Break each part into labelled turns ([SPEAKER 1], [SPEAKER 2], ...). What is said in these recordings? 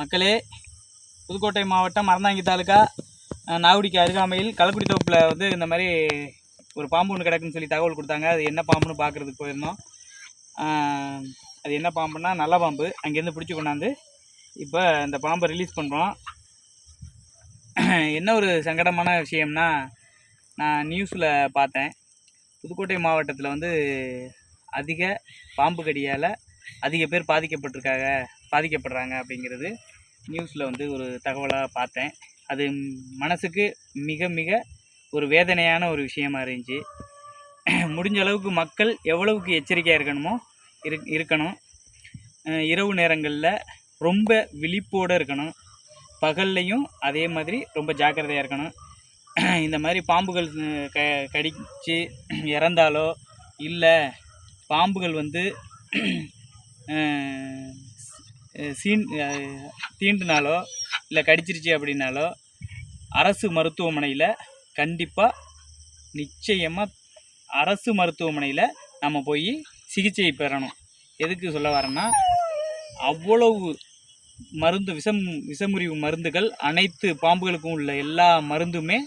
[SPEAKER 1] மக்களே புதுக்கோட்டை மாவட்டம் மறந்தாங்கி தாலுக்கா நாகுடிக்கு அருகாமையில் கள்ளக்குடி தோப்பில் வந்து இந்த மாதிரி ஒரு பாம்பு ஒன்று கிடக்குன்னு சொல்லி தகவல் கொடுத்தாங்க. அது என்ன பாம்புன்னு பார்க்குறதுக்கு போயிருந்தோம். அது என்ன பாம்புன்னா நல்ல பாம்பு. அங்கேருந்து பிடிச்சி கொண்டாந்து இப்போ இந்த பாம்பை ரிலீஸ் பண்ணுறோம் என்ன ஒரு சங்கடமான விஷயம்னா நான் நியூஸில் பார்த்தேன். புதுக்கோட்டை மாவட்டத்தில் வந்து அதிக பாம்பு கடியால் அதிக பேர் பாதிக்கப்பட்டிருக்காங்க பாதிக்கப்படுறாங்க அப்படிங்கிறது நியூஸில் வந்து ஒரு தகவலாக பார்த்தேன். அது மனசுக்கு மிக மிக ஒரு வேதனையான ஒரு விஷயமா இருந்துச்சு. முடிஞ்ச அளவுக்கு மக்கள் எவ்வளவுக்கு எச்சரிக்கையாக இருக்கணுமோ இரு இருக்கணும். இரவு நேரங்களில் ரொம்ப விழிப்போடு இருக்கணும். பகல்லையும் அதே மாதிரி ரொம்ப ஜாக்கிரதையாக இருக்கணும். இந்த மாதிரி பாம்புகள் க கடிச்சு இறந்தாலோ இல்லை பாம்புகள் வந்து சீன் தீண்டுனாலோ இல்லை கடிச்சிருச்சு அப்படின்னாலோ அரசு மருத்துவமனையில் கண்டிப்பாக நிச்சயமாக அரசு மருத்துவமனையில் நம்ம போய் சிகிச்சை பெறணும். எதுக்கு சொல்ல வரேன்னா அவ்வளவு மருந்து விஷம் விஷமுறிவு மருந்துகள் அனைத்து பாம்புகளுக்கும் உள்ள எல்லா மருந்துமே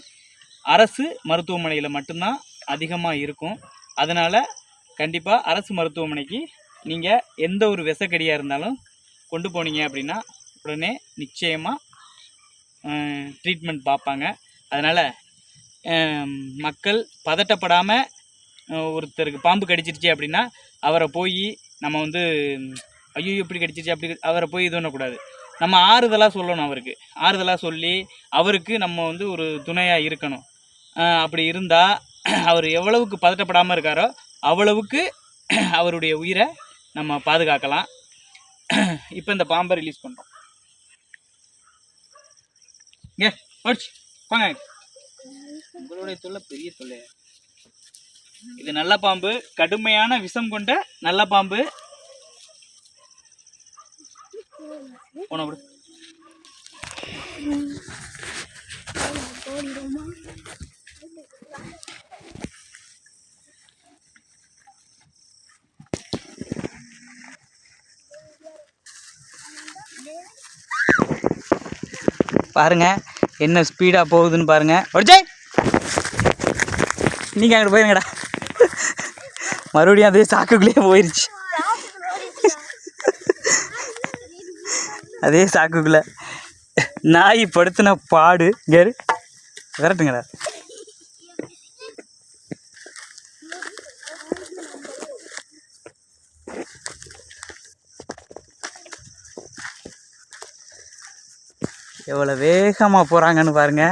[SPEAKER 1] அரசு மருத்துவமனையில் மட்டும்தான் அதிகமாக இருக்கும். அதனால் கண்டிப்பாக அரசு மருத்துவமனைக்கு நீங்கள் எந்த ஒரு விஷக்கடியாக இருந்தாலும் கொண்டு போனீங்க அப்படின்னா உடனே நிச்சயமாக ட்ரீட்மெண்ட் பார்ப்பாங்க. அதனால் மக்கள் பதட்டப்படாமல் ஒருத்தருக்கு பாம்பு கடிச்சிருச்சு அப்படின்னா அவரை போய் நம்ம வந்து ஐயோ இப்படி கடிச்சிருச்சு அப்படி அவரை போய் இது பண்ணக்கூடாது. நம்ம ஆறுதலாக சொல்லணும் அவருக்கு. ஆறுதலாக சொல்லி அவருக்கு நம்ம வந்து ஒரு துணையாக இருக்கணும். அப்படி இருந்தால் அவர் எவ்வளவுக்கு பதட்டப்படாமல் இருக்காரோ அவ்வளவுக்கு அவருடைய உயிரை நம்ம பாதுகாக்கலாம். இப்போ இந்த பாம்பை ரிலீஸ் பண்ணுறோம் ஏ படிச்சு வாங்க. உங்களுடைய தொல்லை பெரிய தொல்லை. இது நல்ல பாம்பு கடுமையான விஷம் கொண்ட நல்ல பாம்பு. போன விடு பாருங்க என்ன ஸ்பீடாக போகுதுன்னு பாருங்கள் ஒடிச்சே நீங்கள் அங்கிட்டு போயிருங்கடா. மறுபடியும் அதே சாக்குக்குள்ளேயே போயிருச்சு. அதே சாக்குக்குள்ளே. நாய் படுத்தின பாடு கேரு விரட்டுங்கடா. எவ்வளோ வேகமாக போகிறாங்கன்னு பாருங்க.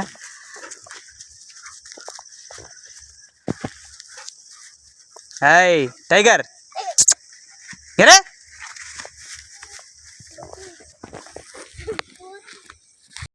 [SPEAKER 1] ஹாய் டைகர் ஏற